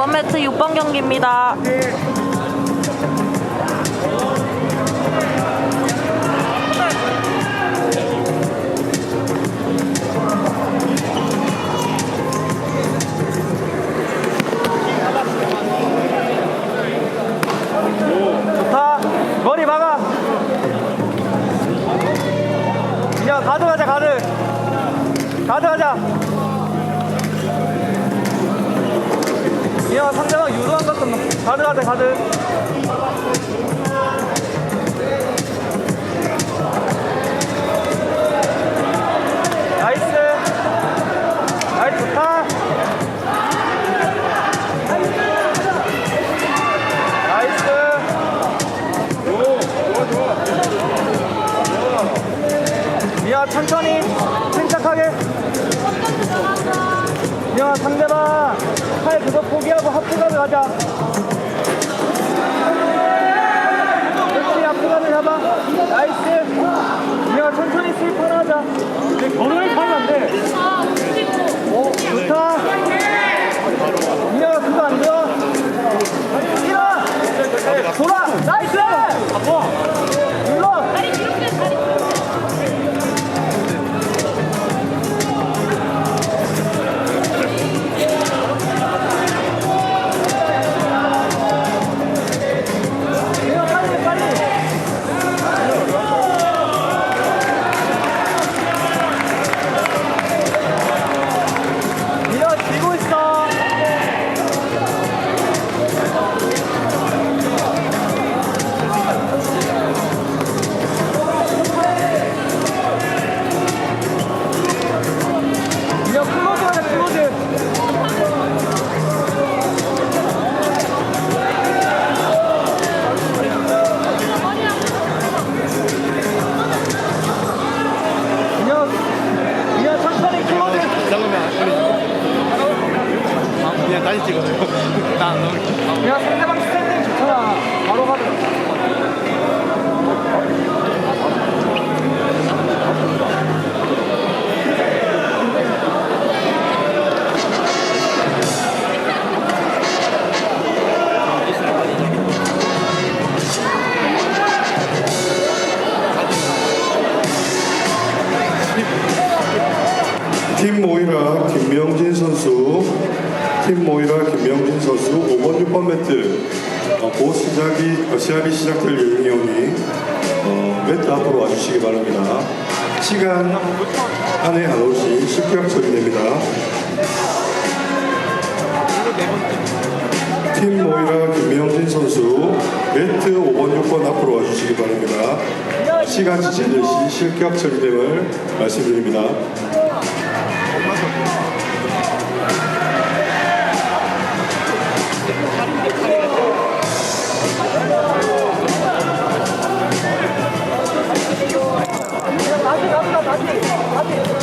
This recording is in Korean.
5번 매트 6번 경기입니다. 가드 가자, 가드. 가드 가자. 가자, 가드. 나이스. 나이스, 좋다. 나이스. 미야 천천히 침착하게 미야 상대방 팔 그거 포기하고 하프가드 가자 잡아. 나이스. 미야 천천히 스위프 하나 하자 번호를 타면 안돼. 오 좋다 다시 찍어요. 나안 나올게 야 상대방 스탠딩 좋잖아. 바로 가자 팀 모이라 김명진 선수, 팀 모이라 김명진 선수 5번 6번 매트 어, 곧 시작이 어, 시합이 시작될 예정이 오니 어, 매트 앞으로 와주시기 바랍니다. 시간 안에 안 오시 실격 처리됩니다. 팀 모이라 김명진 선수 매트 5번 6번 앞으로 와주시기 바랍니다. 시간 지체될 시 실격 처리됨을 말씀드립니다. Tá Cadê? Cadê?